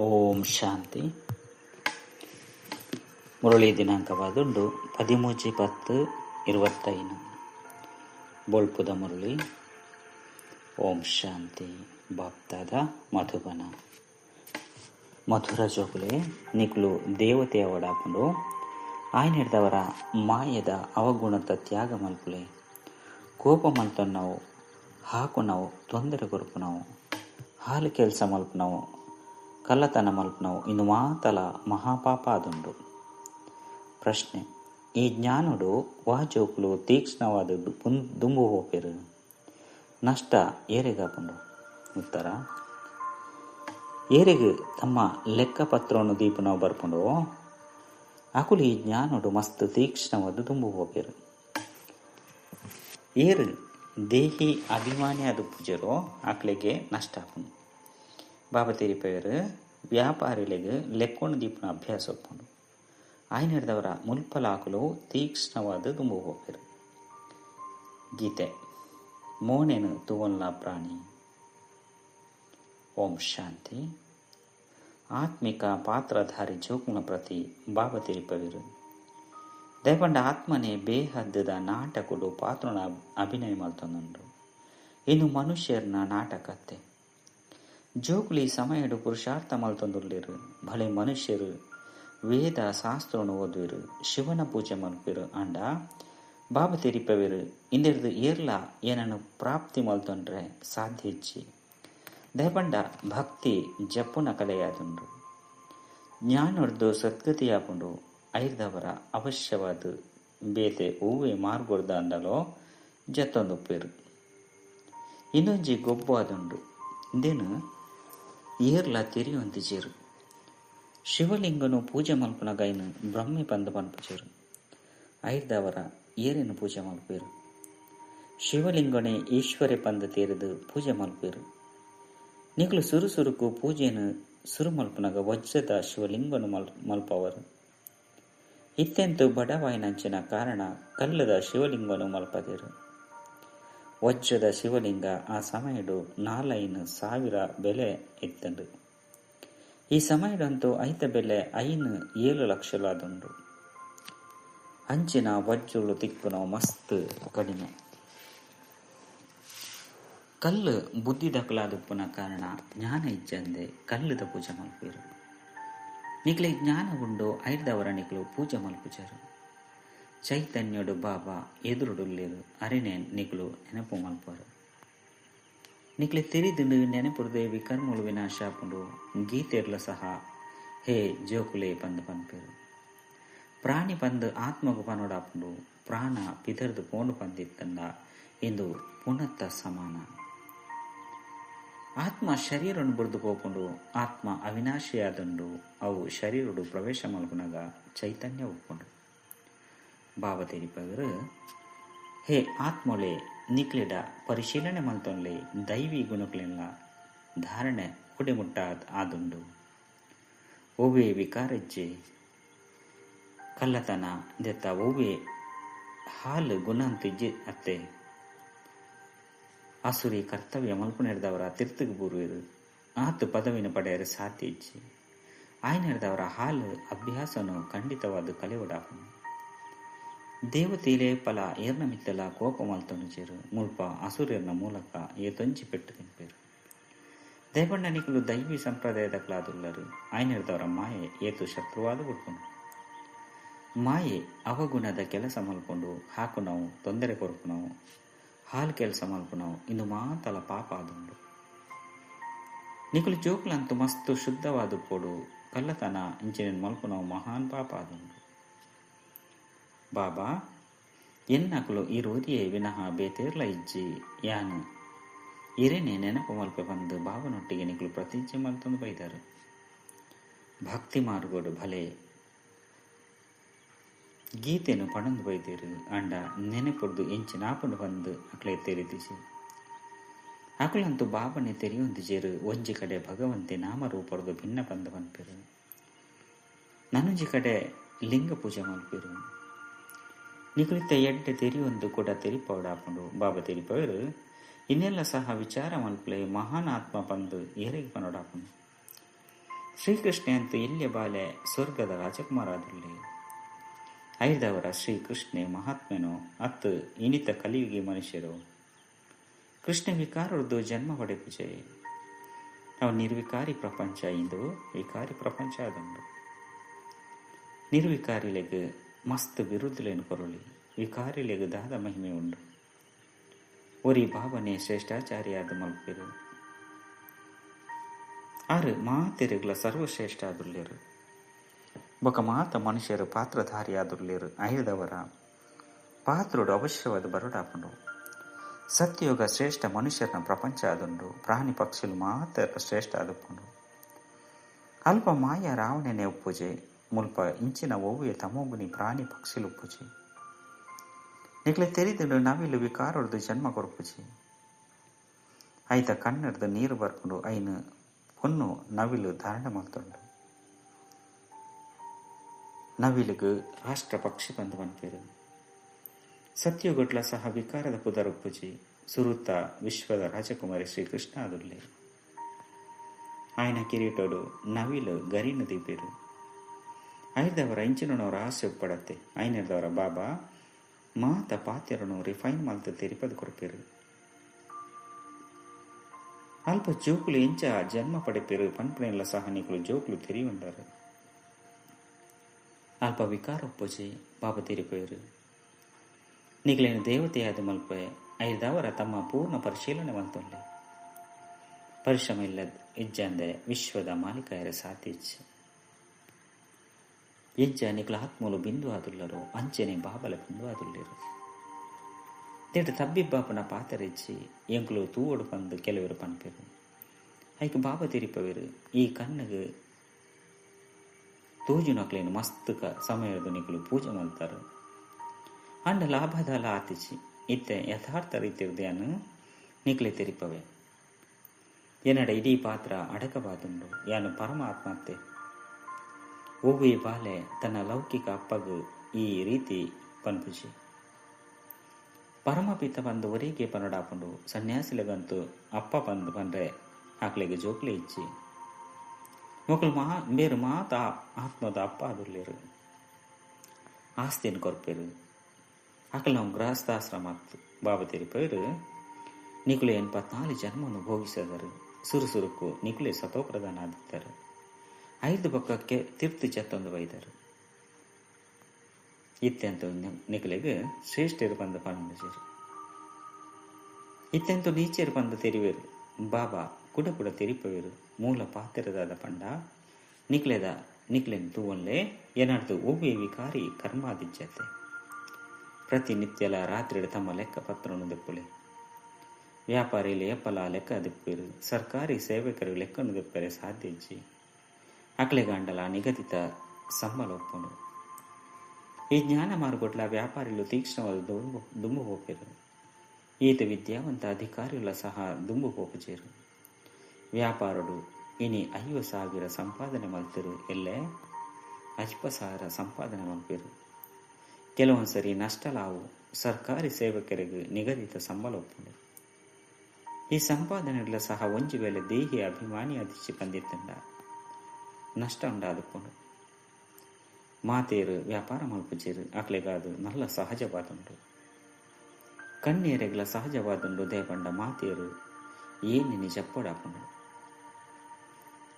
ಓಂ ಶಾಂತಿ. ಮುರಳಿ ದಿನಾಂಕವಾದುಂಡು ಪದಿಮೂಜಿ ಪತ್ತು ಇರುವತ್ತೈನು ಬೊಳ್ಪುದ ಮುರಳಿ. ಓಂ ಶಾಂತಿ. ಬಾಪ್ತಾದ ಮಧುಬನ. ಮಧುರ ಜೋಗುಲೆ ನಿಕ್ಲು ದೇವತೆಯ ಒಡಾಪುಂಡು. ಆಯ್ನ ಹಿಡ್ದವರ ಮಾಯದ ಅವಗುಣದ ತ್ಯಾಗ ಮಲ್ಪುಲೆ. ಕೋಪ ಮಲ್ತೊನ್ನವು ಹಾಕು ನಾವು ತೊಂದರೆ ಕೊರಪು ನಾವು ಹಾಲು ಕೆಲಸ ಮಲ್ಪನವು ಕಳ್ಳತನ ಮಲ್ಪನವು. ಇನ್ನು ಮಾತಲ ಮಹಾಪಾಪ ಅದುಂಡು ಪ್ರಶ್ನೆ, ಈ ಜ್ಞಾನುಡು ವಾಜೋಕುಲು ತೀಕ್ಷ್ಣವಾದ ದುಂಬು ಹೋಪಿರು? ನಷ್ಟ ಏರೆಗಾಪುಂಡು ಉತ್ತರ, ಏರೆಗೆ ತಮ್ಮ ಲೆಕ್ಕ ಪತ್ರವನ್ನು ದೀಪನವು ಬರ್ಪುಂಡು. ಅಕುಲು ಈ ಜ್ಞಾನುಡು ಮಸ್ತ್ ತೀಕ್ಷ್ಣವಾದ ದುಂಬು ಹೋಪಿರು. ಏರು ದೇಹಿ ಅಭಿಮಾನಿ ಅದು ಪೂಜರು ಆಕಳಿಗೆ ನಷ್ಟ ಆಪುಂಡು ಬಾಬಾ ತಿರಿಪೇರು ವ್ಯಾಪಾರಿಗಳಿಗೆ ಲೆಕ್ಕೊಂಡು ದೀಪನ ಅಭ್ಯಾಸ ಒಪ್ಪುಂಡು ಆಯ್ನ ಹಿಡಿದವರ ಮುಲ್ಪಲಾಕಲು ತೀಕ್ಷ್ಣವಾದ ತುಂಬ ಹೋಗಿರು. ಗೀತೆ, ಮೋನೆನು ತುವಲ್ಲ ಪ್ರಾಣಿ. ಓಂ ಶಾಂತಿ. ಆತ್ಮಿಕ ಪಾತ್ರಧಾರಿ ಜೋಕುನ ಪ್ರತಿ ಬಾಬ ತಿರಿಪವಿರು ದಯಪಂಡ ಆತ್ಮನೇ ಬೇಹದ್ದದ ನಾಟಕಡು ಪಾತ್ರನ ಅಭಿನಯ ಮಲ್ತೊಂದುಂಡು ಇನ್ನು ಮನುಷ್ಯರನ್ನ ನಾಟಕತ್ತೆ. ಜೋಕುಲಿ ಸಮಯಡು ಪುರುಷಾರ್ಥ ಮಲ್ತೊಂದುರ್ಲಿರು ಭಲೆ ಮನುಷ್ಯರು, ವೇದ ಶಾಸ್ತ್ರವನ್ನು ಓದುವಿರು, ಶಿವನ ಪೂಜೆ ಮಲ್ಪಿರು ಅಂಡ. ಬಾಬಾ ತಿರಿಪವಿರು, ಇಂದಿರ್ದು ಏರ್ಲ ಏನನ್ನು ಪ್ರಾಪ್ತಿ ಮಲ್ತೊಂಡ್ರೆ ಸಾಧ್ಯ ಇಚ್ಚಿ. ದಯಪಂಡ ಭಕ್ತಿ ಜಪ್ಪುನ ಕಲೆಯಾದುಂಡು. ಜ್ಞಾನೊಡ್ದು ಸದ್ಗತಿಯಾಪುಂಡು ಐರ್ದವರ ಅವಶ್ಯವಾದ ಬೇತೆ ಹೂವೆ ಮಾರ್ಗೊಡ್ದ ಅಂಡಲೋ ಜತ್ತೊಂದುಪ್ಪೇರು. ಇನ್ನೊಂಜಿ ಗೊಬ್ಬು ಅದುಂಡು ಇಂದೇನು? ಏರ್ಲ ತೆರಿಯೊಂದಿಜೇರು ಶಿವಲಿಂಗನು ಪೂಜೆ ಮಲ್ಪನ ಗೈನ ಬ್ರಹ್ಮಿ ಪಂದ ಪನ್ಪುಜೇರು ಐದವರ ಏರೇನು ಪೂಜೆ ಮಲ್ಪೇರು ಶಿವಲಿಂಗನೆ ಈಶ್ವರ ಪಂದ ತೇರಿದು ಪೂಜೆ ಮಲ್ಪೇರು ನಿಗ್ಲು ಸುರು ಸುರುಕು ಪೂಜೆಯನ್ನು ಸುರು ಮಲ್ಪನಗ ವಜ್ರದ ಶಿವಲಿಂಗನು ಮಲ್, ಮಲ್ಪವರು. ಇತ್ತೆಂತು ಬಡವಾಯಿನಂಚಿನ ಕಾರಣ ಕಲ್ಲದ ಶಿವಲಿಂಗನು ಮಲ್ಪದಿರು. ವಜ್ರದ ಶಿವಲಿಂಗ, ಆ ಸಮಯಡು ನಾಲೈನು ಸಾವಿರ ಬೆಲೆ ಇತ್ತಂಡು ಈ ಸಮಯದಂತೂ ಐತ ಬೆಲೆ ಐನು ಏಳು ಲಕ್ಷಲಾದುಂಡು ಅಂಚಿನ ವಜ್ಜುಳು ತಿಕ್ಕುನ ಮಸ್ತ್ ಕಡಿಮೆ. ಕಲ್ಲು ಬುದ್ಧಿ ದಕ್ಕಲಾದುಪ್ಪನ ಕಾರಣ ಜ್ಞಾನ ಇಜ್ಜಂದೆ ಕಲ್ಲುದ ಪೂಜೆ ಮಲ್ಪಿರು ನಿಕ್ಲೆ ಜ್ಞಾನ ಉಂಡು ನಿಕ್ಲು ಪೂಜೆ ಮಲ್ಪುಜರು ಬಾಬಾ ಎದುರುಡುಲ್ಲಿರು. ಅರಿನೆ ನಿಕ್ಲು ನೆನಪು ಮಲ್ಪರು. ನಿಕ್ಲೆ ತಿರಿದಿಂಡು ದೇವಿ ವಿಕರ್ಮುಳು ವಿನಾಶ ಆಪುಂಡು ಗೀತೆರ್ಲ ಸಹ ಹೇ ಜೋಕುಲೆ ಪಂದು ಪನ್ಪೇರು ಪ್ರಾಣಿ ಪಂದು ಆತ್ಮಗು ಪನೋಡಾಪುಂಡು ಪ್ರಾಣ ಪಿದರ್ದು ಪೋಂಡು ಪಂದಿತ್ತಂದ ಇಂದು ಪುನತ್ತ ಸಮಾನ. ಆತ್ಮ ಶರೀರವನ್ನು ಬುರ್ದು ಪೋಪುಂಡು ಆತ್ಮ ಅವಿನಾಶಿಯಾದಂಡು ಅವು ಶರೀರಡು ಪ್ರವೇಶ ಮಲ್ಪುನಗ ಚೈತನ್ಯ ಒಪ್ಪುಂಡು ಬಾಬಾ ತೆರಿಪವರು ಹೇ ಆತ್ಮೊಳೆ ನಿಕ್ಲಿಡ ಪರಿಶೀಲನೆ ಮಲ್ತೊನ್ಲೆ ದೈವಿ ಗುಣಗಳೆಲ್ಲ ಧಾರಣೆ ಒಡೆಮುಟ್ಟ ಆದುಂಡು. ಓವೆ ವಿಕಾರಜ್ಜೆ ಕಲ್ಲತನ ದೆತ್ತ ಓವೆ ಹಾಲು ಗುಣಂತಿಜ್ಜೆ ಅತ್ತೆ. ಅಸುರಿ ಕರ್ತವ್ಯ ಮಲ್ಪುನೆಡ್ದವರ ತಿರ್ತುಗು ಬೂರುವಿರು ಆತು ಪದವಿನ ಪಡೆಯರು ಸಾಧ್ಯ ಇಚ್ಚಿ ಆಯ್ನೆಡ್ದವರ ಹಾಲು ಅಭ್ಯಾಸನು ಖಂಡಿತವಾದ ಕಲೆವಡಾಪನು ದೇವತೀಲೆ ಏರ್ನ ಮಿತ್ತಲ ಕೋಪ ತೊಣಜೇರು ಮುಲ್ಪ ಅಸುರ್ಯರ್ನ ಮೂಲಕ ಏತೊಂಜಿ ಪೆಟ್ಟು ತಿಂಪೇರು. ದೇವಣ್ಣನಿಕಲು ದೈವಿ ಸಂಪ್ರದಾಯದ ಕ್ಲಾದುಲ್ಲರು ಆಯ್ನಿರ್ದವರ ಮಾಯೆ ಏತು ಶತ್ರುವಾದ ಉಡ್ಕೊಂಡು ಮಾಯೆ ಅವಗುಣದ ಕೆಲಸ ಮಲ್ಕೊಂಡು ಹಾಕು ನಾವು ತೊಂದರೆ ಕೊರಕು ನಾವು ಹಾಲು ಕೆಲಸ ಮಲ್ಪುನವು ಇನ್ನು ಮಾತಲ ಪಾಪ ಆದುಂಡು. ನಿಕುಲು ಜೋಕುಲಂತು ಮಸ್ತು ಶುದ್ಧವಾದ ಕೊಡು ಕಳ್ಳತನ ಇಂಚಿನ ಮಲ್ಪುನವು ಮಹಾನ್ ಪಾಪ ಆದುಂಡು. ಬಾಬಾ, ಎನ್ನಕಲು ಈ ರೋದಿಯೇ ವಿನಃ ಬೇತೇರ್ಲ ಇಜ್ಜಿ, ಯಾನು? ಇರೇನೆ ನೆನಪು ಮಲ್ಪೆ ಬಂದು ಬಾಬನೊಟ್ಟಿಗೆ ನಿಕುಲು ಪ್ರತಿಜ್ಞೆ ಮಲ್ತೊಂದು ಬೈದರು. ಭಕ್ತಿ ಮಾರ್ಗೋಡು ಭಲೆ. ಗೀತೆಯನ್ನು ಪಣಂದು ಬೈದಿರು, ಅಂಡ ನೆನಪುರ್ದು ಎಂಚಿ ನಾಪುಂಡು ಬಂದು ಅಕ್ಲೆ ತೆರೆದಿಸಿ. ಅಕುಲಂತೂ ಬಾಬನೆ ತೆರಿಯೊಂದಿಜೇರು ಒಂಜಿ ಕಡೆ ಭಗವಂತೆ ನಾಮರೂಪರ್ದು ಭಿನ್ನ ಬಂದು ಬಂದಿರು ನನಂಜಿ ಕಡೆ ಲಿಂಗ ಪೂಜೆ ಮಲ್ಪಿರು. ನಿಕುಲಿತ ಎಡ್ಡೆ ತೆರಿಯೊಂದು ಕೂಡ ತೆರಿಪವಡಾಪುಂಡು ಬಾಬಾ ತೆರಿಪವರು ಇನ್ನೆಲ್ಲ ಸಹ ವಿಚಾರ ಮಲ್ಪಲೆ ಮಹಾನ್ ಆತ್ಮ ಬಂದು ಏರಿಗೆ ಪನೋಡಾಪುಂಡು ಶ್ರೀಕೃಷ್ಣ ಅಂತೂ ಇಲ್ಲಿಯ ಬಾಲೆ ಸ್ವರ್ಗದ ರಾಜಕುಮಾರ ಆದಲ್ಲಿ ಐದವರ ಶ್ರೀಕೃಷ್ಣ ಮಹಾತ್ಮನು ಅತ್ತು ಇನಿತ ಕಲಿಯುಗಿ ಮನುಷ್ಯರು. ಕೃಷ್ಣ ವಿಕಾರದ್ದು ಜನ್ಮ ಹೊಡೆ ಪೂಜೆ. ನಾವು ನಿರ್ವಿಕಾರಿ ಪ್ರಪಂಚ ಇಂದು ವಿಕಾರಿ ಪ್ರಪಂಚ ಆದಂದು. ನಿರ್ವಿಕಾರಿಲೆಗ್ ಮಸ್ತ್ ಬಿರುದುಲೇನು ಕೊರಳಿ? ವಿಕಾರಿಲೆಗ್ ದಾದ ಮಹಿಮೆ ಉಂಡು ಒರಿ ಭಾವನೆ ಶ್ರೇಷ್ಠಾಚಾರ್ಯಾದ ಮಲ್ಪೆರು. ಆರು ಮಾತೆರೆಗ್ಲ ಸರ್ವಶ್ರೇಷ್ಠ ಆದುರ್ಲಿರು ಬೊಕ ಮಾತ ಮನುಷ್ಯರು ಪಾತ್ರಧಾರಿಯಾದುರ್ಲೇರು ಅಯ್ಯದವರ ಪಾತ್ರೋಡು ಅವಶ್ಯವಾದ ಬರಡಾಪುಂಡು. ಸತ್ಯಯೋಗ ಶ್ರೇಷ್ಠ ಮನುಷ್ಯರನ ಪ್ರಪಂಚ ಆದುಂಡು. ಪ್ರಾಣಿ ಪಕ್ಷಿಲು ಮಾತ್ರ ಶ್ರೇಷ್ಠ ಆದುಪ್ಪುಂಡು. ಅಲ್ಪ ಮಾಯ ರಾವಣನೆ ಉಪ್ಪುಜೆ ಮುಲ್ಪ ಇಂಚಿನ ಒವ್ವೆ ತಮೋಗುನಿ ಪ್ರಾಣಿ ಪಕ್ಷಿಲು ಉಪ್ಪುಜೆ ನಿಕ್ಲೆ ತೆರಿದು ನವಿಲು ವಿಕಾರೊಡ್ದು ಜನ್ಮ ಕೊರಪುಜಿ ಐತ ಕಣ್ಣಡ್ದು ನೀರು ಬರ್ಕೊಂಡು ಐನು ಪೊನ್ನು ನವಿಲು ಧಾರಣೆ ಮಾಡ್ತುಂಡು ನವಿಲಿಗೆ ರಾಷ್ಟ್ರ ಪಕ್ಷಿ ಬಂದು ಬಂದ್ಪೇರು ಸತ್ಯಗೊಡ್ಲ ಸಹ ವಿಕಾರದ ಪುದರೊಪ್ಪುಜಿ ಸುರುತ್ತ ವಿಶ್ವದ ರಾಜಕುಮಾರಿ ಶ್ರೀಕೃಷ್ಣ ಅದುಲ್ಲೆ ఆయన ಕಿರೀಟೋಡು ನವಿಲು ಗರಿನು ದಿಬ್ಬೇರು ಐದವರ ಆಸೆ ಉಪ್ಪಡತ್ತೆ ಐನದವರ ಬಾಬಾ, ಮಾತ ಪಾತ್ಯರನು ರಿಫೈನ್ ಮಲ್ತ ತೆರಿಪದ ಕೊರಪೇರು. ಅಲ್ಪ ಜೋಕುಲು ಇಂಚ ಜನ್ಮ ಪಡೆಪೇರು ಪನ್ಪನೆಲ್ಲ ಸಹ ನಿಕುಲು ಜೋಕುಲು ಬಂದರು ಅಲ್ಪ ವಿಕಾರ ಒಪ್ಪುಜಿ ಬಾಬಾ ತೆರಿಪೇರು. ನಿಗಲೇನು ದೇವತೆಯಾದ ಮಲ್ಪೆ, ಐದವರ ತಮ್ಮ ಪೂರ್ಣ ಪರಿಶೀಲನೆ ಮಂತೊಲ್ಲೆ ಪರಿಶ್ರಮ ಇಲ್ಲದ ಇಜ್ಜಂದೆ ವಿಶ್ವದ ಮಾಲೀಕ ಸಾತಿಚ್ಚ ಇಜ್ಜ ನಿಕ್ಲ ಹತ್ಮೂಲು ಬಿಂದು ಆದುಲ್ಲರು ಅಂಚನೆ ಬಾಬಲ ಬಿಂದು ಅದುಲ್ಲಿರು ದೇಟ ತಬ್ಬಿಬ್ಬಾಪನ ಪಾತರಿಚ್ಚಿ, ಎಂಕುಲು ತೂವಡು ಪಂದು ಕೆಲವರು ಪನ್ಪೆರು. ಐಕ್ ಬಾಬ ತಿರಿಪವೆರು, ಈ ಕಣ್ಣಗೆ ಮಸ್ತಕ ಮಸ್ತ್ ಕ ಸಮಯದ ನಿಕುಲು ಪೂಜೆ ಮಾಡ್ತಾರೆ ಅಂಡ ಲಾಭದಾಲ ಆತಿಚಿ ಇತ್ತೆ ಯಥಾರ್ಥ ರೀತಿಯರ್ದೇನು ನಿಕ್ಲೆ ತಿರಿಪವೆ. ಎನ್ನಡ ಇಡೀ ಪಾತ್ರ ಅಡಕಬಾದುಂಡು ಯಾನು ಪರಮಾತ್ಮತ್ತೆ ಓಗುಯಿ ಬಾಲೆ ತನ್ನ ಲೌಕಿಕ ಅಪ್ಪಗು ಈ ರೀತಿ ಪನ್ಪುಜಿ ಪರಮಪಿತ ಬಂದು ಒರಿಗೆ ಪನಡಾಪುಂಡು ಸನ್ಯಾಸಿಲಗಂತೂ ಅಪ್ಪ ಬಂದು ಬಂದ್ರೆ ಆಕಳಿಗೆ ಜೋಕ್ಲೆ ಇಚ್ಚಿ ಮೊಕಲು ಮಾ ಬೇರು ಮಾತ ಆತ್ಮದ ಅಪ್ಪ ಅದುರ್ಲೇರು ಆಸ್ತಿನ ಕೊರ್ಪೇರು, ಆಕಲು ನಾವು ಗೃಹಸ್ಥಾಶ್ರಮ ಬಾಬಾ ತಿರುಪೇರು ನಿಕುಲೆ ಎನ್ಪತ್ನಾಲ್ಕು ಜನ್ಮವನ್ನು ಭೋಗಿಸಿದರು ಸುರುಸುರುಕು ನಿಕುಲೆ ಸತೋಪ್ರಧಾನ ಆದಿದ್ದರು ಐದು ಪಕ್ಕಕ್ಕೆ ತೀರ್ಥ ಚತ್ತೊಂದು ಬೈದರು. ಇತ್ತೆಂತ ನಿಕಲಿಗೆ ಶ್ರೇಷ್ಠರು ಬಂದ ಪಂಡಿಜರು ಇತ್ತೆಂತು ನೀಚರು ಬಂದ ತೆರಿವೆರು. ಬಾಬಾ ಕುಡ ಕುಡ ತೆರಿಪವೇರು. ಮೂಲ ಪಾತ್ರದಾದ ಪಂಡ ನಿಕ್ಲೆದ ನಿಕ್ಲೆನ್ ತೂವನ್ಲೆ ಏನಾಡ್ದು ಒವ್ವೆ ವಿಕಾರಿ ಕರ್ಮಾದಿಜ್ಜತೆ ಪ್ರತಿನಿತ್ಯಲ ರಾತ್ರಿ ತಮ್ಮ ಲೆಕ್ಕ ಪತ್ರವನ್ನು ದಿಪ್ಪುಲೆ. ವ್ಯಾಪಾರಿಲಿ ಎಪ್ಪಲ ಲೆಕ್ಕ ದಿಪ್ಪೇರು ಸರ್ಕಾರಿ ಸೇವಕರು ಲೆಕ್ಕನ್ನು ದಿಪ್ಪರೆ ಸಾಧ್ಯ ಅಕ್ಲೆಗಾಂಡಲ ನಿಗದಿತ ಒಪ್ಪುಂಡು ಈ ಜ್ಞಾನ ಮಾರುಗೊಟ್ಲ ವ್ಯಾಪಾರಿಲು ತೀಕ್ಷ್ಣವಾದ ದುಂಬು ದುಂಬು ಹೋಪೇರು ಈತ ವಿದ್ಯಾವಂತ ಅಧಿಕಾರಿಗಳ ಸಹ ದುಂಬು ಹೋಪುಜೇರು ವ್ಯಾಪಾರಡು, ಇನಿ ಐವ ಸಾವಿರ ಸಂಪಾದನೆ ಮಲ್ತಿರು, ಎಲ್ಲೇ? ಅಜ್ಪ ಸಾವಿರ ಸಂಪಾದನೆ ಮಲ್ಪೇರು. ಕೆಲವೊಂದು ಸರಿ ನಷ್ಟಲಾವು, ಸರ್ಕಾರಿ ಸೇವಕರಿಗೆ ನಿಗದಿತ ಸಂಬಳ ಒಪ್ಪುಂಡು ಈ ಸಂಪಾದನೆಗಳ ಸಹ ಒಂಜಿ ವೇಳೆ ದೇಹಿ ಅಭಿಮಾನಿ ಅದಿಚ್ಚಿ ಬಂದಿತ್ತಂಡ. ನಷ್ಟ ಉಂಡಾದುಕೊಂಡು ಮಾತೇರು ವ್ಯಾಪಾರ ಮಲ್ಪುಜೇರು ಅಕ್ಲೆಗಾದು ನಲ್ಲ ಸಹಜವಾದುಂಡು ಕಣ್ಣೀರೆಗ್ಲ ಸಹಜವಾದುಂಡು ದೇಪಂಡ ಮಾತೇರು ಏನಿನಿ ಜಪ್ಪಡಾಪುಂಡು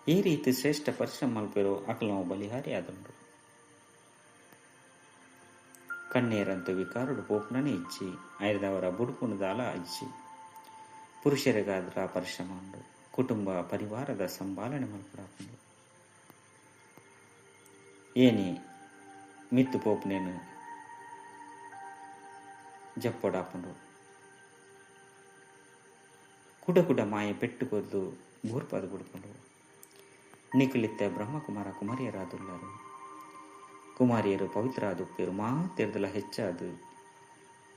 ಈ ರೀತಿ ಶ್ರೇಷ್ಠ ಪರಿಶ್ರಮ ಮಲ್ಪೆರು ಅಕ್ಲವು ಬಲಿಹಾರಿ ಆದುಂಡು ಕಣ್ಣೀರಂತೂ ವಿಕಾರುಡು ಪೋಪ್ನನೇ ಇಚ್ಚಿ ಐದವರ ಬುಡುಪುಣು ದಾಲ ಇಚ್ಚಿ ಪುರುಷರಿಗಾದ್ರ ಪರಿಶ್ರಮ ಉಂಡು ಕುಟುಂಬ ಪರಿವಾರದ ಸಂಭಾಲನೆ ಮಲ್ಪಡಾಪುಂಡು ಏನಿ ಮಿತ್ತು ಪೋಪ್ನೇನು ಜಪ್ಪೊಡಾಪುಂಡು ಕುಡ ಕುಡ ಮಾಯೆ ಪೆಟ್ಟು ಕೊದ್ದು ಭೂರ್ಪದ ಬಿಡ್ಕೊಂಡು ನಿಖಿಲಿತ್ತ ಬ್ರಹ್ಮಕುಮಾರ ಕುಮಾರಿಯರಾದುಳ್ಳರು ಕುಮಾರಿಯರು ಪವಿತ್ರ ಆದುಪ್ಪೇರು ಮಾತೆರ್ದಲ ಹೆಚ್ಚಾದು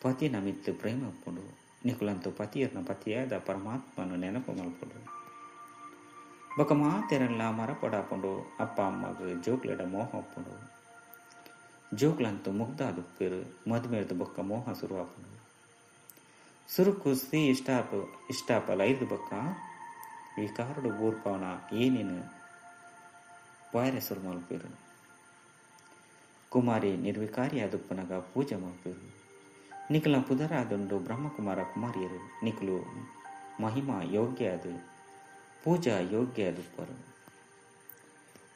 ಪತಿ ನಮಿತ್ತು ಪ್ರೇಮ ಒಪ್ಪುಂಡು ನಿಖುಲಂತು ಪತಿಯರ್ನ ಪತಿಯಾದ ಪರಮಾತ್ಮನು ನೆನಪು ಮಲ್ಪುಂಡು ಬೊಕ ಮಾತೆರಲ್ಲ ಮರಪಡಾಪುಂಡು ಅಪ್ಪ ಅಮ್ಮಗ ಜೋಕ್ಲೆಡ ಮೋಹ ಒಪ್ಪುಂಡು ಜೋಕ್ಲಂತು ಮುಗ್ಧ ಅದಕ್ಕೆ ಮದುವೆದು ಬೊಕ್ಕ ಮೋಹ ಶುರುವಾಪುಂಡು ಸುರುಕು ಸ್ತ್ರೀ ಇಷ್ಟಾಪ ಇಷ್ಟಾಪಲ ಐದು ಬೊಕ್ಕ ವಿಕಾರಡು ಊರ್ಪವನ ಏನೇನು ವೈರಸರು ಮಲ್ಪೇರು ಕುಮಾರಿ ನಿರ್ವಿಕಾರಿಯಾದುಪ್ಪನಗ ಪೂಜೆ ಮಲ್ಪೇರು ನಿಖಲ ಪುದರಾದುಂಡು ಬ್ರಹ್ಮಕುಮಾರ ಕುಮಾರಿಯರು ನಿಖಲು ಮಹಿಮಾ ಯೋಗ್ಯ ಅದು ಪೂಜಾ ಯೋಗ್ಯ ಅದುಪ್ಪರು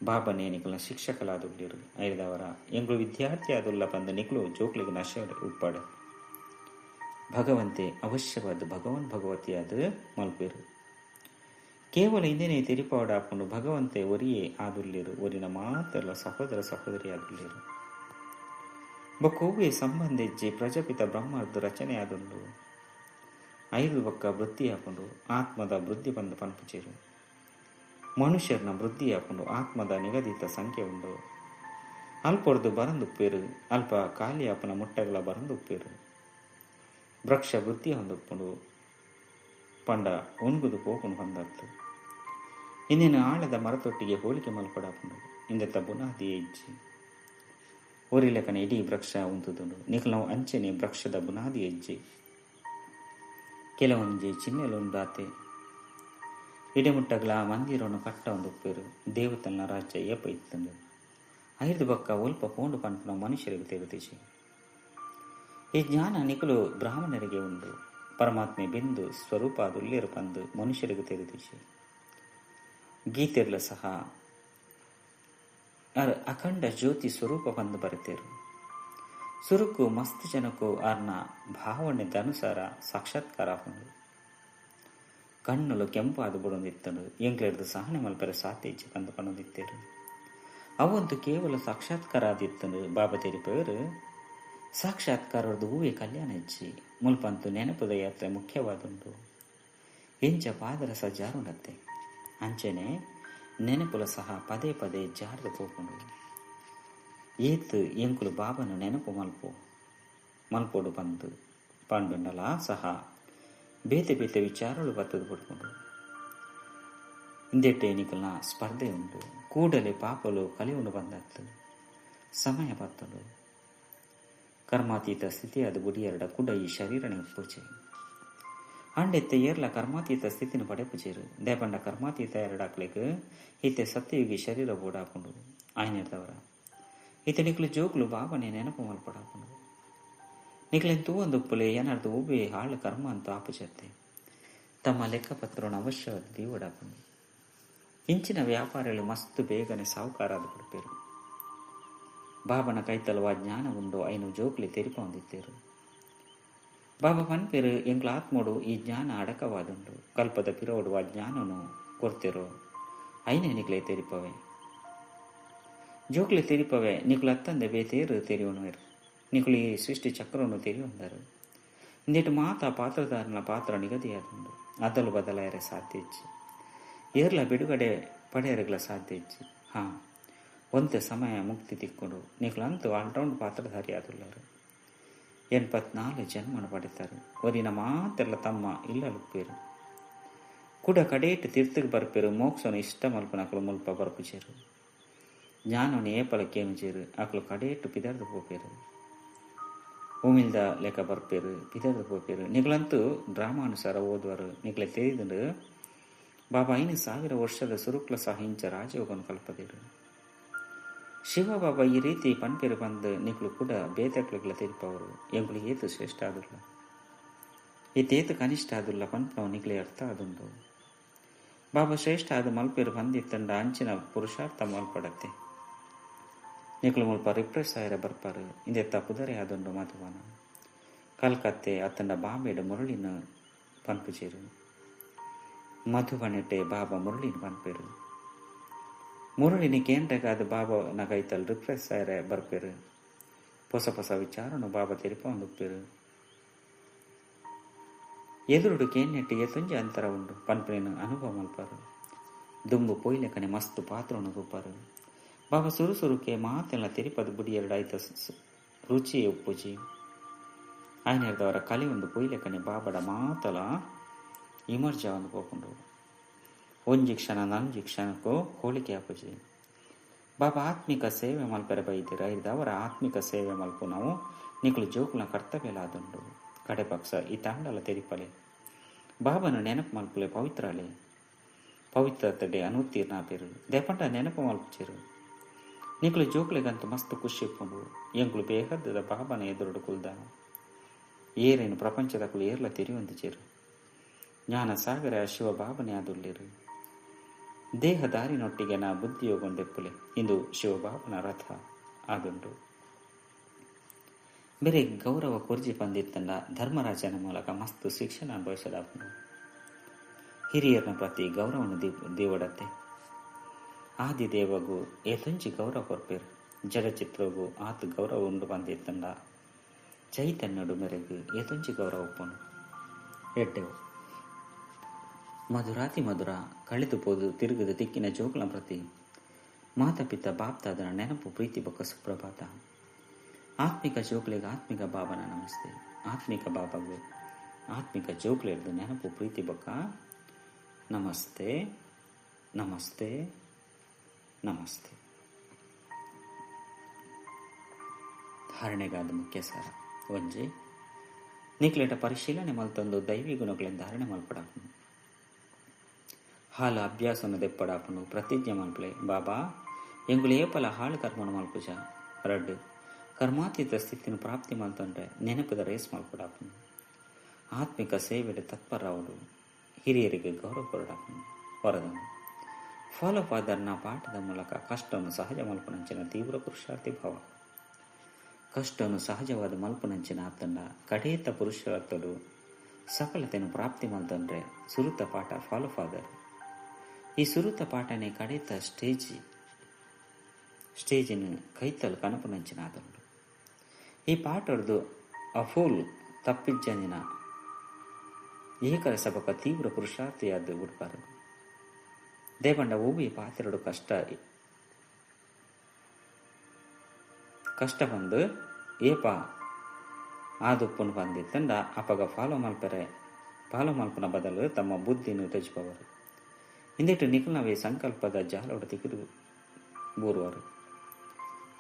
ಬಾಬನೇ ನಿಖಲ ಶಿಕ್ಷಕಲಾದುಳ್ಳರು. ಐದವರ ಎಂಗಳು ವಿದ್ಯಾರ್ಥಿ ಆದುಲ್ಲ ಬಂದ ನಿಕ್ಲು ಜೋಕ್ಲಿಗೆ ನಶ ಉಪ್ಪಾಡು. ಭಗವಂತೆ ಅವಶ್ಯವಾದ ಭಗವನ್ ಭಗವತಿಯಾದ ಮಲ್ಪಿರು. ಕೇವಲ ಇಂದಿನೇ ತಿರಿಪಾಡಾಕೊಂಡು ಭಗವಂತೆ ಒರಿಯೇ ಆದುಲ್ಲಿರು ಒರಿನ ಮಾತ್ರ ಸಹೋದರ ಸಹೋದರಿ ಆದುಲ್ಲಿರು ಬೊಕ್ಕೋವೆ ಸಂಬಂಧ ಹೆಜ್ಜೆ ಪ್ರಜಾಪಿತ ಬ್ರಹ್ಮದ ರಚನೆ ಆದುಂಡು. ಐದು ಪಕ್ಕ ವೃತ್ತಿ ಹಾಕೊಂಡು ಆತ್ಮದ ವೃದ್ಧಿ ಬಂದು ಪನ್ಪುಚೇರು ಮನುಷ್ಯರನ್ನ ವೃದ್ಧಿ ಹಾಕೊಂಡು ಆತ್ಮದ ನಿಗದಿತ ಸಂಖ್ಯೆ ಉಂಡು. ಅಲ್ಪೊಡ್ದು ಬರಂದುಪ್ಪೇರು ಅಲ್ಪ ಖಾಲಿ ಅಪ್ಪನ ಮುಟ್ಟಗಳ ಬರಂದುಪ್ಪೇರು ವೃಕ್ಷ ವೃತ್ತಿ ಹೊಂದಿಕೊಂಡು ಪಂಡ ಒಣಗುದು ಪೋಕೊಂಡು ಹೊಂದತ್ತು ಇಂದಿನ ಆಳದ ಮರತೊಟ್ಟಿಗೆ ಹೋಲಿಕೆ ಮಲ್ಪಡಾಪುಂಡು ಇಂದೆತ್ತ ಬುನಾದಿ ಹೆಜ್ಜೆ ಊರಿಲೆಕ್ಕನ ಇಡೀ ವೃಕ್ಷ ಉಂತುದುಂಡು. ನಿಖಲವು ಅಂಚೆನೆ ವೃಕ್ಷದ ಬುನಾದಿ ಹೆಜ್ಜೆ ಕೆಲವೊಂಜಿ ಚಿನ್ನೆಲುಂಡಾತೆ ಇಡೆಮುಟ್ಟಗಳ ಮಂದಿರವನ್ನು ಕಟ್ಟ ಒಂದು ಉಪ್ಪೇರು. ರಾಜ್ಯ ಏಪ ಇತ್ತಂಡು ಐದು ಬಕ್ಕ ಒಲ್ಪ ಪೋಂಡು ಪಂಪನ ಮನುಷ್ಯರಿಗೆ ತೆಗೆದಿಸಿ ಈ ಜ್ಞಾನ ನಿಖಲು ಬ್ರಾಹ್ಮಣರಿಗೆ ಉಂಡು. ಪರಮಾತ್ಮೆ ಬಿಂದು ಸ್ವರೂಪ ಅದುಲ್ಲೇರು ಪಂದು ಮನುಷ್ಯರಿಗೆ ತೆಗೆದಿಸಿ ಗೀತೆರ್ಲ ಸಹ ಅಖಂಡ ಜ್ಯೋತಿ ಸ್ವರೂಪ ಬಂದು ಬರುತ್ತೇರು ಸುರುಕು ಮಸ್ತ್ ಜನಕು ಅರ್ನ ಭಾವನೆದ ಅನುಸಾರ ಸಾಕ್ಷಾತ್ಕಾರ ಹೊಂದು. ಕೆಂಪು ಕೆಂಪಾದು ಬಿಡೊಂದಿತ್ತನು. ಎಂಗ್ಲೆರ್ದು ಸಹನೆ ಮಲ್ಪರೆ ಸಾತಿ ಕಂದು ಕಣ್ಣೊಂದಿತ್ತೇರು ಅವಂತೂ ಕೇವಲ ಸಾಕ್ಷಾತ್ಕಾರ ಆದಿತ್ತನು ಬಾಬಾ ತೆರಿಪವರು ಸಾಕ್ಷಾತ್ಕಾರದ್ದು ಹೂವೆ ಕಲ್ಯಾಣ ಹೆಚ್ಚಿ ಮುಲ್ಪಂತು ನೆನಪದ ಯಾತ್ರೆ ಮುಖ್ಯವಾದುಂಡು ಎಂಚ ಪಾದರಸ ಜಾರುಂಡತ್ತೆ. ಅಂಚನೆ ನೆನಪುಲ ಸಹ ಪದೇ ಪದೇ ಜಾರದ ಪೋಕೊಂಡು ಏತ್ ಎಂಕುಲು ಬಾಬನು ನೆನಪು ಮಲ್ಪು. ಮಲ್ಪೋಡು ಬಂದು. ಪಂಡುಂಡಲ ಸಹ. ಬೇತೆ ಬೇತೆ ವಿಚಾರಗಳು ಬತ್ತದು ಪಡ್ಕೊಂಡು. ಇಂದೆಟ್ಟೆ ಎನಿಕಲ್ನ ಸ್ಪರ್ಧೆ ಉಂಟು. ಕೂಡಲೇ ಪಾಪಲು ಕಲಿಯುಂಡು ಬಂದತ್ತು ಸಮಯ ಬತ್ತಲು ಕರ್ಮಾತೀತ ಸ್ಥಿತಿಯಾದ ಬುಡಿಯರಡ ಕುಡ ಈ ಶರೀರನೇ ಪೂಜೆ. ಅಂಡೆತ್ತ ಏರ್ಲ ಕರ್ಮಾತೀತ ಸ್ಥಿತಿನ ಪಡೆಪುಚೇರು. ದೇಪಂಡ ಕರ್ಮಾತೀತ ಎರಡಾಕ್ಲಿಕ್ಕೆ ಈತೆ ಸತ್ಯಯುಗಿ ಶರೀರ ಬೋಡಾಕೊಂಡು ಆಯ್ನಿಡ್ದವರ ನಿಕ್ಲು ಜೋಕ್ಲು ಬಾಬನೆ ನೆನಪು ನಿಕ್ಲೆನ್ ತೂವೊಂದು ಉಪ್ಪುಲೆ ಏನಾರ್ದು ಉಬೇ, ಹಾಳು ಕರ್ಮ ಅಂತ ಆಪುಚತ್ತೆ ತಮ್ಮ ಲೆಕ್ಕಪತ್ರನ ಅವಶ್ಯವಾದ ದೀವಡಾಕೊಂಡು ಇಂಚಿನ ವ್ಯಾಪಾರಿಗಳು ಮಸ್ತ್ ಬೇಗನೆ ಸಾಹುಕಾರಾದ ಕೊಡ್ಪೇರು ಬಾಬನ ಕೈತಲವ ಜ್ಞಾನ ಉಂಡು ಐನು ಜೋಕ್ಲಿ ತೆರಿಪ ಬಾಬ ಪನ್ಪೇರು ಎಂಕ್ಲ ಆತ್ಮೋಡು ಈ ಜ್ಞಾನ ಅಡಕವಾದುಂಡು ಕಲ್ಪದ ಪಿರೋಡುವ ಜ್ಞಾನನು ಕೊಡ್ತಿರೋ. ಐನೇ ನಿಕ್ಲೆ ತೆರಿಪವೆ. ತೆರಿಪವೆ ನಿಕ್ಲು ಅತ್ತಂದೆ ಬೇತೇರು ತೆರಿಯೋಣವೇರು ನಿಕ್ಲು ಈ ಸೃಷ್ಟಿ ಚಕ್ರವನ್ನು ತೆರಿಯೊಂದರು ಇಂದೆಟ್ಟು ಮಾತ ಪಾತ್ರಧಾರನ ಪಾತ್ರ ನಿಗದಿಯಾದುಂಡು ಅದಲು ಬದಲಾಯರೆ ಸಾಧ್ಯ ಇಜ್ಜಿ ಏರ್ಲ ಬಿಡುಗಡೆ ಪಡೆಯರಗಳ ಸಾಧ್ಯ ಇಜ್ಜಿ ಹಾಂ, ಒಂತೆ ಸಮಯ ಮುಕ್ತಿ ತಿಕ್ಕೊಂಡು. ನಿಕ್ಲಂತೂ ಆಲ್ರೌಂಡ್ ಪಾತ್ರಧಾರಿ ಆದುಳ್ಳರು ಎನ್ಪತ್ನಾಲ್ಕು ಜನ್ಮನ ಪಡಿತಾರೆ. ಒರಿನ ಮಾತೆಲ್ಲ ತಮ್ಮ ಇಲ್ಲಲುಪ್ಪೇರು ಕೂಡ ಕಡೇಟ್ ತೀರ್ಥಕ್ಕೆ ಬರ್ಪೇರು, ಮೋಕ್ಷನ ಇಷ್ಟ ಮಲ್ಪನಕಲು ಮುಲ್ಪ ಬರ್ಪುಚೇರು. ಜ್ಞಾನವನ್ನು ಏಪಲ ಕೇಮಿಚೇರು ಅಕಲು ಕಡೇಟು ಪಿದರ್ದು ಪೋಪೇರು ಭೂಮಿಲ್ದ ಲೆಕ್ಕ ಬರ್ಪೇರು ಪಿದರ್ದು ಪೋಪೇರು ನಿಗಳಂತೂ ಡ್ರಾಮಾನುಸಾರ ಓದುವರು ನಿಗ್ಲೆ ತಿಳಿದು ಬಾಬಾ ಐನು ಸಾವಿರ ವರ್ಷದ ಸುರುಕ್ಲ ಸಾಹಿಂಚ ರಾಜಯೋಗವನ್ನು ಶಿವ ಬಾಬಾ ಈ ರೀತಿ ಪನ್ಪೇರು ಬಂದು ನಿಕ್ಲು ಕೂಡ ಬೇತಕ್ಳುಗಳ ತಿರುಪವರು ಎಂಗಳು ಏತು ಶ್ರೇಷ್ಠ ಆದುಲ್ಲ ಈತೇತು ಕನಿಷ್ಠ ಆದುಲ್ಲ ಪನ್ಪನವು ನಿಕ್ಲೆ ಅರ್ಥ ಆದುಂಡು ಬಾಬಾ ಶ್ರೇಷ್ಠ ಆದ ಮಲ್ಪೇರು ಬಂದಿತ್ತಂಡ ಅಂಚಿನ ಪುರುಷಾರ್ಥ ಮಲ್ಪಡತ್ತೆ ನಿಕ್ಲು ಮುಲ್ಪ ರಿಪ್ರೆಸ್ ಆಯ್ರ ಬರ್ಪಾರು. ಇಂದೆತ್ತ ಪುದರೆ ಆದುಂಡು ಮಧುವನ ಕಲ್ಕತ್ತೆ ಅತ್ತಂಡ ಬಾಂಬೆಡು ಮುರುಳಿನ ಪನ್ಪುಚೇರು ಮಧುವನೆಟ್ಟೆ ಬಾಬಾ ಮುರುಳಿನ ಪನ್ಪೇರು. ಮುರುಳಿನಿ ಕೇಂದ್ರಗಾದ ಬಾಬಾ ನಗೈತಲ್ ರಿಫ್ರೆಶ್ ಆಯ್ರೆ ಬರ್ಪೇರು. ಹೊಸ ಹೊಸ ವಿಚಾರನು ಬಾಬಾ ತೆರಿಪ ಒಂದುಪ್ಪೇರು ಎದುರುಡು ಕೇನ್ನೆಟ್ಟಿಗೆ ತುಂಜ ಅಂತರ ಉಂಡು ಪನ್ಪನೇನು ಅನುಭವ ಮಲ್ಪಾರು. ದುಂಬು ಪೊಯ್ಲೆಕನೆ ಮಸ್ತ್ ಪಾತ್ರನು ರೂಪಾರು. ಬಾಬಾ ಸುರು ಸುರುಕೆ ಮಾತೆಲ್ಲ ತೆರಿಪದ ಬುಡಿ ಎರಡಾಯ್ತ ರುಚಿ ಉಪ್ಪುಜಿ ಆಯ್ನೆರ್ದವರ ಕಲೆ ಒಂದು ಪೊಯ್ಲೆಕನೆ ಬಾಬಡ ಮಾತಲ ಇಮರ್ಜ ಒಂದು ಹೋಕೊಂಡು ಒಂಜಿ ಕ್ಷಣ ನಂಜಿ ಕ್ಷಣಕ್ಕೂ ಹೋಲಿಕೆ ಆಪುಜಿ ಬಾಬಾ ಆತ್ಮಿಕ ಸೇವೆ ಮಲ್ಪೆರೆ ಬೈದಿರ ಅವರ ಆತ್ಮಿಕ ಸೇವೆ ಮಲ್ಪು ನಾವು ಜೋಕುಲ ಕರ್ತವ್ಯಲಾದುಂಡು ಕಡೆ ಪಕ್ಷ ಈ ತಾಂಡಲ ತೆರಿಪಲೆ ಬಾಬನು ನೆನಪು ಮಲ್ಪಲೆ ಪವಿತ್ರಲೆ ಪವಿತ್ರತೆ ಅನುತ್ತೀರ್ಣ ಪೇರು ದೇಪಂಡ ನೆನಪು ಮಲ್ಪುಚೇರು ನಿಕ್ಲು ಜೋಕ್ಲಿಗಂತ ಮಸ್ತ್ ಖುಷಿ ಇಪ್ಪುಂಡು ಎಂಕ್ಲು ಬೇಹದ್ದದ ಬಾಬನ ಎದುರುಡು ಕುಲ್ದ ಪ್ರಪಂಚದ ಕುಲು ಏರ್ಲ ತಿರಿಯೊಂದಿಚೇರು ಜ್ಞಾನ ಸಾಗರ ಶಿವ ಬಾಬನೆ ಆದುಲ್ಲಿರು ದೇಹ ದಾರಿನೊಟ್ಟಿಗೆ ನಾ ಬುದ್ಧಿಯೋಗೊಂದೆಪ್ಪುಲೆ ಇಂದು ಶಿವಬಾಬನ ರಥ ಆದುಂಡು ಬೇರೆ ಗೌರವ ಕುರ್ಜಿ ಪಂದಿತ್ತಂಡ ಧರ್ಮರಾಜನ ಮೂಲಕ ಮಸ್ತ್ ಶಿಕ್ಷಣ ಅನುಭವಿಸಲಾಗುವುದು ಹಿರಿಯರನ ಪ್ರತಿ ಗೌರವನ ದೇವಡತ್ತೆ ಆದಿ ದೇವಗೂ ಏತೊಂಚಿ ಗೌರವ ಕೊರ್ಪಿರ್. ಜಡಚಿತ್ರಗೂ ಆತ ಗೌರವ ಉಂಡು ಬಂದಿತ್ತಂಡ. ಚೈತನ್ಯಡು ಮೆರೆಗು ಏತೊಂಚಿ ಗೌರವ ಒಪ್ಪನು. ಎಡ್ಡೆವು. ಮಧುರಾತಿ ಮಧುರ ಕಳೆದು ಪೋದು ತಿರುಗದ ದಿಕ್ಕಿನ ಜೋಗುಲ ಪ್ರತಿ. ಮಾತಪಿತ ಬಾಪ್ತಾದನ ನೆನಪು ಪ್ರೀತಿ ಬೊಕ್ಕ ಸುಪ್ರಭಾತ. ಆತ್ಮಿಕ ಜೋಕ್ಲೆಗೆ ಆತ್ಮಿಕ ಬಾಬನ ನಮಸ್ತೆ. ಆತ್ಮಿಕ ಬಾಬಗು, ಆತ್ಮಿಕ ಜೋಕ್ಲೆರ್ದು ನೆನಪು ಪ್ರೀತಿ ಬೊಕ್ಕ ನಮಸ್ತೆ ನಮಸ್ತೆ. ನಮಸ್ತೆ. ಧಾರಣೆಗಾದ ಮುಖ್ಯ ಸಾರ. ಒಂಜೆ, ನಿಕ್ಲೆಟ ಪರಿಶೀಲನೆ ಮಲ್ತೊಂದು ದೈವಿ ಗುಣಗಳಿಂದ ಧಾರಣೆ ಮಲ್ಪಡಾಪನು. ಹಾಲ ಅಭ್ಯಾಸವನ್ನು ದೆಪ್ಪಡಾಪನು, ಪ್ರತಿಜ್ಞೆ ಮಲ್ಪಲೆ, ಬಾಬಾ, ಎಂಗುಳು ಏಪಲ ಹಾಳು ಕರ್ಮನ ಮಲ್ಪುಜ? ರಡ್ಡು, ಕರ್ಮಾತೀತ ಸ್ಥಿತಿನ ಪ್ರಾಪ್ತಿ ಮಲ್ತೊಂಡ್ರೆ ನೆನಪದ ರೇಸ್ ಮಲ್ಪಡಾಪನು. ಆತ್ಮಿಕ ಸೇವೆಡೆ ತತ್ಪರ ಅವರು ಹಿರಿಯರಿಗೆ ಗೌರವ ಕೊರಡಾಪನು. ಹೊರದನು ಫಾಲೋ ಫಾದರ್ನ ಪಾಠದ ಮೂಲಕ ಕಷ್ಟವನ್ನು ಸಹಜ ಮಲ್ಪನಂಚಿನ ತೀವ್ರ ಪುರುಷಾರ್ಥಿ ಭಾವ ಕಷ್ಟವನ್ನು ಸಹಜವಾದ ಮಲ್ಪನಂಚಿನ ಆತಂಡ ಕಡೇತ ಪುರುಷಾರ್ಥರು ಸಫಲತೆಯನ್ನು ಪ್ರಾಪ್ತಿ ಮಲ್ತಂಡ್ರೆ ಸುರುತ ಪಾಠ ಫಾಲೋ ಫಾದರ್ ಈ ಸುರುತ ಪಾಠನೆ ಕಡೇತ ಸ್ಟೇಜ್ ಸ್ಟೇಜಿನ ಕೈತಲು ಕನಪನಂಚಿನ ಆದಂಡು ಈ ಪಾಠದ್ದು ಅಫೂಲ್ ತಪ್ಪಿಜ್ಜಂದಿನ ಏಕರ ಸಬಕ ತೀವ್ರ ಪುರುಷಾರ್ಥಿಯಾದ ಉಡ್ಬಾರದು ದೇವಂಡ ಭೂಮಿ ಪಾತ್ರೆಡು ಕಷ್ಟ ಕಷ್ಟ ಬಂದು, ಏಪ ಆದುಪ್ಪುನು ಬಂದಿತ್ತಂಡ ಅಪಗ ಫಾಲೋ ಮಲ್ಪರೆ. ಫಾಲೋ ಮಲ್ಪನ ಬದಲು ತಮ್ಮ ಬುದ್ಧಿಯನ್ನು ತ್ಯಜಿಪವರು ಇಂದಿಟ್ಟು ನಿಖಲ್ನವೇ ಸಂಕಲ್ಪದ ಜಾಲೋಡ ತಿಗಿರು ಬೂರುವರು.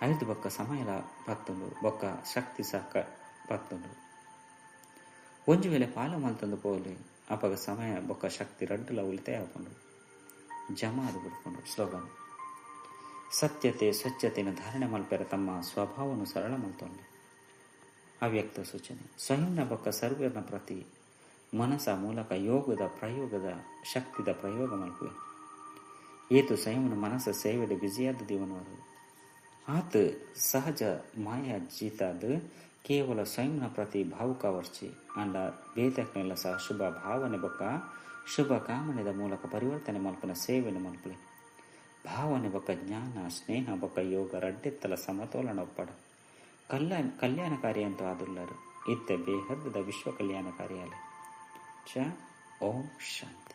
ಐದು ಬೊಕ್ಕ ಸಮಯಲ ಪತ್ತೊಂದು, ಬೊಕ್ಕ ಶಕ್ತಿ ಸಾಕ ಪತ್ತುಂಡು ಒಂಜು ವೇಳೆ ಪಾಲು ಮಲ್ತಂದು ಪೋಲಿ ಅಪಗ ಸಮಯ, ಬೊಕ್ಕ ಶಕ್ತಿ ರಡ್ಡುಲ ಉಳಿತಾಯ ಆಪುಂಡು ಜಮಾದು ಬಿಡ್ಕೊಂಡು ಸ್ಲೋಗನ್ ಸತ್ಯತೆ ಸ್ವಚ್ಛತೆಯನ್ನು ಧಾರಣೆ ಮಲ್ಪೆರ ತಮ್ಮ ಸ್ವಭಾವವನ್ನು ಸರಳ ಮಲ್ತೊಂಡೆ ಅವ್ಯಕ್ತ ಸೂಚನೆ. ಸ್ವಯಂನ ಬೊಕ್ಕ ಸರ್ವರ್ನ ಪ್ರತಿ ಮನಸ ಮೂಲಕ ಯೋಗದ ಪ್ರಯೋಗದ ಶಕ್ತಿದ ಪ್ರಯೋಗ ಮಲ್ಪುವೆ ಏತು ಸ್ವಯಂನ ಮನಸ್ಸ ಸೇವೆಡೆ ಬ್ಯುಸಿಯಾದ ದೇವನವರು ಆತ ಸಹಜ ಮಾಯ ಜೀತಾದ ಕೇವಲ ಸ್ವಯಂನ ಪ್ರತಿ ಭಾವುಕವರ್ಚಿ ಅಂಡ ಬೇತಕ್ನೆಲ್ಲ ಸಹ ಶುಭ ಭಾವನೆ ಬೊಕ್ಕ ಶುಭ ಕಾಮನೆದ ಮೂಲಕ ಪರಿವರ್ತನೆ ಮಲ್ಪನ ಸೇವೆಯನ್ನು ಮಲ್ಪಲಿ ಭಾವನೆ ಬೊಕ್ಕ ಜ್ಞಾನ, ಸ್ನೇಹ ಬೊಕ್ಕ ಯೋಗ, ರಡ್ಡೆತ್ತಲ ಸಮತೋಲನ ಒಪ್ಪಡ. ಕಲ್ಯಾಣ ಕಲ್ಯಾಣಕಾರಿ ಅಂತ ಆದುಲ್ಲರು. ಇತ್ತ ಬೇಹದ್ದದ ವಿಶ್ವ ಕಲ್ಯಾಣಕಾರಿಯಾಲೆ ಚ, ಓಂ ಶಾಂತಿ